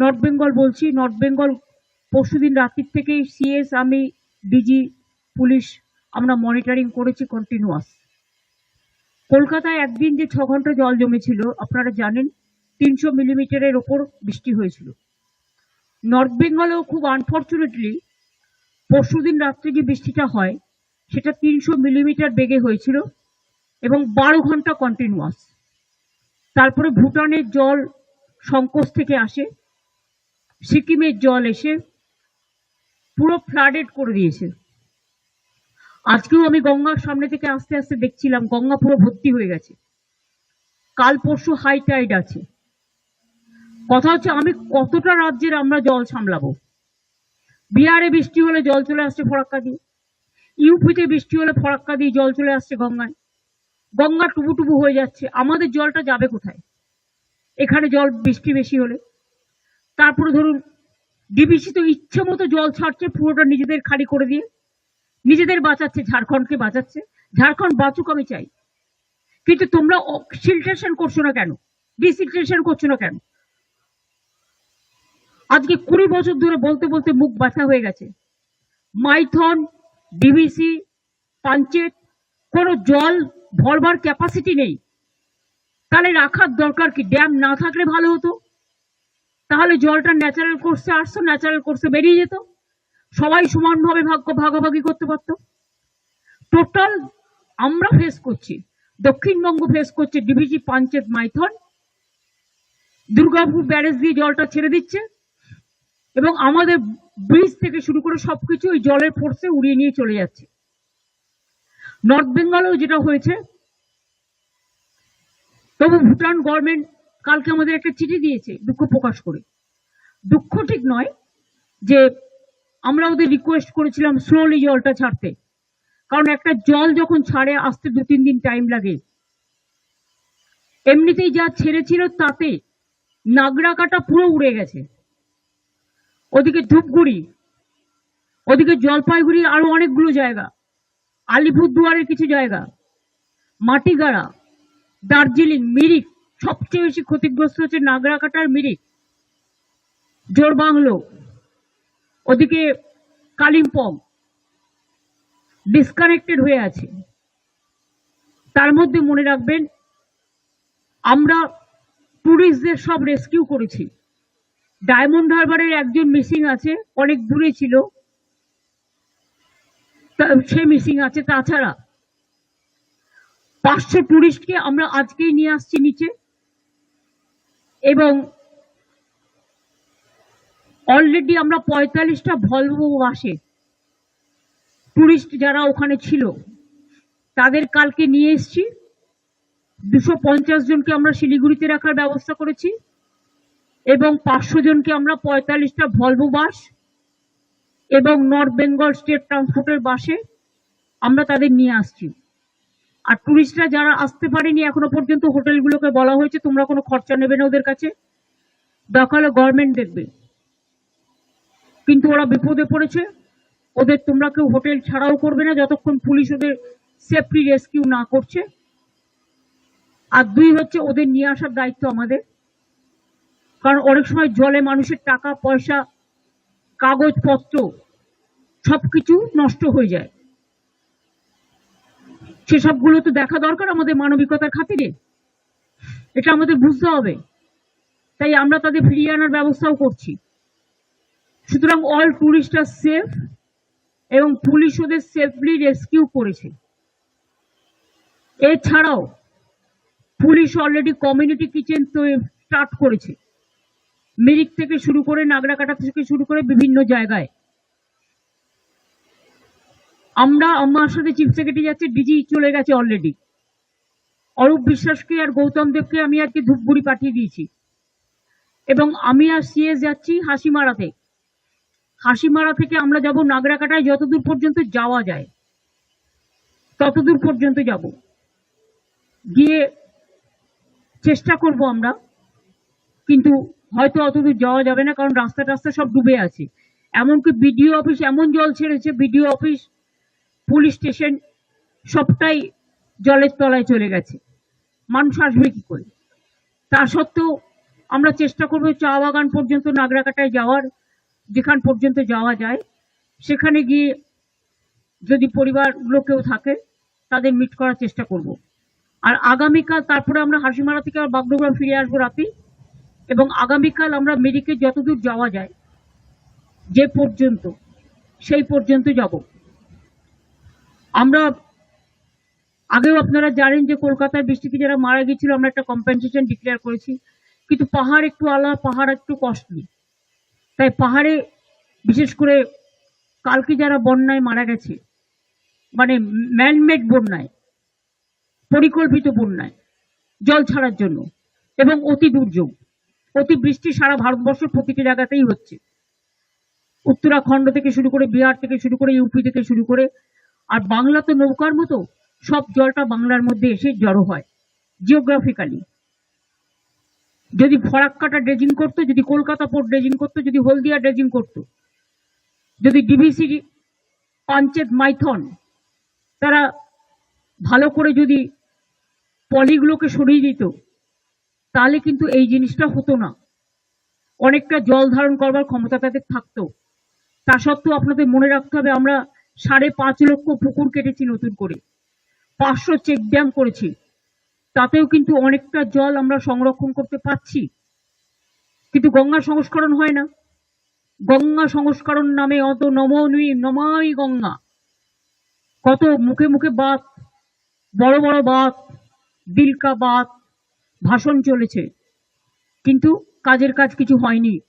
North Bengal বলছি north Bengal পরশুদিন রাত্রির থেকেই সিএস আমি ডিজি পুলিশ, আমরা মনিটরিং করেছি কন্টিনিউয়াস কলকাতায় একদিন যে ছ ঘণ্টা জল জমেছিল, আপনারা জানেন, তিনশো মিলিমিটারের ওপর বৃষ্টি হয়েছিল। নর্থ বেঙ্গলেও খুব আনফর্চুনেটলি পরশুদিন রাত্রে যে বৃষ্টিটা হয়, সেটা তিনশো মিলিমিটার বেগে হয়েছিল এবং বারো ঘণ্টা কন্টিনিউয়াস তারপরে ভুটানের জল সংকোচ থেকে আসে সিকিমের জল এসে পুরো ফ্লাডেড করে দিয়েছে। আজকেও আমি গঙ্গার সামনে থেকে আস্তে আস্তে দেখছিলাম, গঙ্গা পুরো ভর্তি হয়ে গেছে। কাল পরশু হাই টাইড আছে। কথা হচ্ছে আমি কতটা রাজ্যের আমরা জল সামলাবো? বিহারে বৃষ্টি হলে জল চলে আসছে ফরাক্কা দিয়ে। ইউপিতে বৃষ্টি হলে ফরাক্কা দিয়ে জল চলে আসছে গঙ্গায়। গঙ্গা টুবু টুবু হয়ে যাচ্ছে। আমাদের জলটা যাবে কোথায়? এখানে জল বৃষ্টি বেশি হলে। তারপরে ধরুন ডিবিসি তো ইচ্ছে মতো জল ছাড়ছে, পুরোটা নিজেদের খালি করে দিয়ে। নিজেদের বাঁচাচ্ছে, ঝাড়খণ্ডকে বাঁচাচ্ছে। ঝাড়খণ্ড বাঁচুক আমি চাই। কিন্তু তোমরা সিলট্রেশন করছ না কেন? ডিসিলট্রেশন করছ না কেন? আজকে কুড়ি বছর ধরে বলতে বলতে মুখ ব্যথা হয়ে গেছে। মাইথন ডিবিসি পাঞ্চেত, কোনো জল ভরবার ক্যাপাসিটি নেই। তাহলে রাখার দরকার কি? ড্যাম না থাকলে ভালো হতো? তাহলে জলটা ন্যাচারাল কোর্সে আসতো ন্যাচারাল কোর্সে বেরিয়ে যেত। সবাই সমানভাবে ভাগ্য ভাগাভাগি করতে পারতো। টোটাল আমরা ফেস করছি, দক্ষিণবঙ্গ ফেস করছে ডিভিজি পাঞ্চেত মাইথন দুর্গাপুর ব্যারেজ দিয়ে জলটা ছেড়ে দিচ্ছে এবং আমাদের ব্রিজ থেকে শুরু করে সবকিছু ওই জলের ফোর্সে উড়িয়ে নিয়ে চলে যাচ্ছে। নর্থ বেঙ্গলেও যেটা হয়েছে, তবু ভুটান গভর্নমেন্ট কালকে আমাদের একটা চিঠি দিয়েছে দুঃখ প্রকাশ করে। দুঃখ ঠিক নয় যে আমরা ওদের রিকোয়েস্ট করেছিলাম স্লোলি জলটা ছাড়তে। কারণ একটা জল যখন ছাড়ে, আসতে দু, তিন দিন টাইম লাগে। এমনিতেই যা ছেড়েছিল তাতে নাগরা কাটা পুরো উড়ে গেছে। ওদিকে ধূপগুড়ি, ওদিকে জলপাইগুড়ি আরও অনেকগুলো জায়গা, আলিপুরদুয়ারের কিছু জায়গা, মাটিগাড়া, দার্জিলিং, মিরিক সবচেয়ে বেশি ক্ষতিগ্রস্ত হচ্ছে নাগরাকাটার মিরিক জোরবাংলো ওদিকে কালিম্পং ডিসকানেক্টেড হয়ে আছে। তার মধ্যে মনে রাখবেন, আমরা ট্যুরিস্টদের সব রেস্কিউ করেছি। ডায়মন্ড হারবারের একজন মিসিং আছে, অনেক দূরে ছিল। সে মিসিং আছে। তাছাড়া পাঁচশো টুরিস্টকে আমরা আজকেই নিয়ে আসছি নিচে। অলরেডি আমরা পঁয়তাল্লিশটা ভলভো বাসে টুরিস্ট যারা ওখানে ছিল, তাদের কালকে নিয়ে এসছি। দুশো পঞ্চাশ জনকে আমরা শিলিগুড়িতে রাখার ব্যবস্থা করেছি এবং পাঁচশো জনকে আমরা পঁয়তাল্লিশটা ভলভো বাস এবং নর্থ বেঙ্গল স্টেট ট্রান্সপোর্টের বাসে আমরা তাদের নিয়ে আসছি। আর টুরিস্টরা যারা আসতে পারেনি এখনও পর্যন্ত হোটেলগুলোকে বলা হয়েছে, তোমরা কোনো খরচা নেবে না ওদের কাছে। হলে গভর্নমেন্ট দেখবে। কিন্তু ওরা বিপদে পড়েছে। ওদের তোমরা কেউ হোটেল ছাড়াও করবে না, যতক্ষণ পুলিশ ওদের সেফটি রেস্কিউ না করছে। আর দুই হচ্ছে ওদের নিয়ে আসার দায়িত্ব আমাদের। কারণ অনেক সময় জলে মানুষের টাকা, পয়সা, কাগজপত্র সব কিছু নষ্ট হয়ে যায়। সেসবগুলো তো দেখা দরকার আমাদের মানবিকতার খাতিরে। এটা আমাদের বুঝতে হবে। তাই আমরা তাদের ফিরিয়ে আনার ব্যবস্থাও করছি। সুতরাং অল টুরিস্ট আর সেফ এবং পুলিশ ওদের সেফলি রেস্কিউ করেছে। এছাড়াও পুলিশ অলরেডি কমিউনিটি কিচেন তো স্টার্ট করেছে। মিরিক থেকে শুরু করে নাগরাকাটা থেকে শুরু করে বিভিন্ন জায়গায়। আমরা আমার সাথে চিফ সেক্রেটারি যাচ্ছে, ডিজি চলে গেছে অলরেডি অরূপ বিশ্বাসকে আর গৌতম দেবকে আমি আজকে ধূপগুড়ি পাঠিয়ে দিয়েছি। এবং আমি আর সিএস যাচ্ছি হাসিমারাতে হাসিমারা থেকে আমরা যাব নাগরাকাটায় যতদূর পর্যন্ত যাওয়া যায়। ততদূর পর্যন্ত যাব। গিয়ে চেষ্টা করব আমরা। কিন্তু হয়তো অতদূর যাওয়া যাবে না, কারণ রাস্তা টাস্তা সব ডুবে আছে। এমনকি বিডিও অফিস, এমন জল ছেড়েছে, বিডিও অফিস পুলিশ স্টেশন সবটাই জলের তলায় চলে গেছে। মানুষ আসবে কি করে? তা সত্ত্বেও আমরা চেষ্টা করব চা বাগান পর্যন্ত, নাগরাকাটায় যাওয়ার, যেখান পর্যন্ত যাওয়া যায়, সেখানে গিয়ে যদি পরিবারগুলো কেউ থাকে, তাদের মিট করার চেষ্টা করব। আর আগামীকাল তারপরে আমরা হাসিমারা থেকে আবার বাগডোগরা ফিরে আসব রাতে, এবং আগামীকাল আমরা মেডিকে যতদূর যাওয়া যায়, যে পর্যন্ত, সেই পর্যন্ত যাব। আমরা, আগেও আপনারা জানেন যে কলকাতার বৃষ্টিতে যারা মারা গেছিল আমরা একটা কম্পেনসেশন ডিক্লেয়ার করেছি। কিন্তু পাহাড় একটু আলাদা, পাহাড় একটু কস্টলি তাই পাহাড়ে, বিশেষ করে কালকে যারা বন্যায় মারা গেছে মানে ম্যানমেড বন্যায়, পরিকল্পিত বন্যায়, জল ছাড়ার জন্য, এবং অতি দুর্যোগ, অতি বৃষ্টি সারা ভারতবর্ষের প্রতিটি জায়গাতেই হচ্ছে। উত্তরাখণ্ড থেকে শুরু করে বিহার থেকে শুরু করে, ইউপি থেকে শুরু করে আর বাংলা তো নৌকার মতো সব জলটা বাংলার মধ্যে এসে জড়ো হয় জিওগ্রাফিক্যালি যদি ফরাক্কাটা ড্রেজিং করতো, যদি কলকাতা পোর্ট ড্রেজিং করতো, যদি হলদিয়া ড্রেজিং করতো, যদি ডিভিসি পাঞ্চেত মাইথন, তারা ভালো করে যদি পলিগুলোকে সরিয়ে দিত, তাহলে কিন্তু এই জিনিসটা হতো না। অনেকটা জল ধারণ করবার ক্ষমতা তাদের থাকতো। তা সত্ত্বেও আপনাদের মনে রাখতে হবে, আমরা সাড়ে পাঁচ লক্ষ পুকুর কেটেছি নতুন করে। পাঁচশো চেক ড্যাম করেছি। তাতেও কিন্তু অনেকটা জল আমরা সংরক্ষণ করতে পারছি। কিন্তু গঙ্গা সংস্করণ হয় না। গঙ্গা সংস্করণ নামে অত নমনুই নমাই গঙ্গা। কত মুখে মুখে বাত, বড় বড় বাত দিলকা বাত, ভাষণ চলেছে। কিন্তু কাজের কাজ কিছু হয়নি।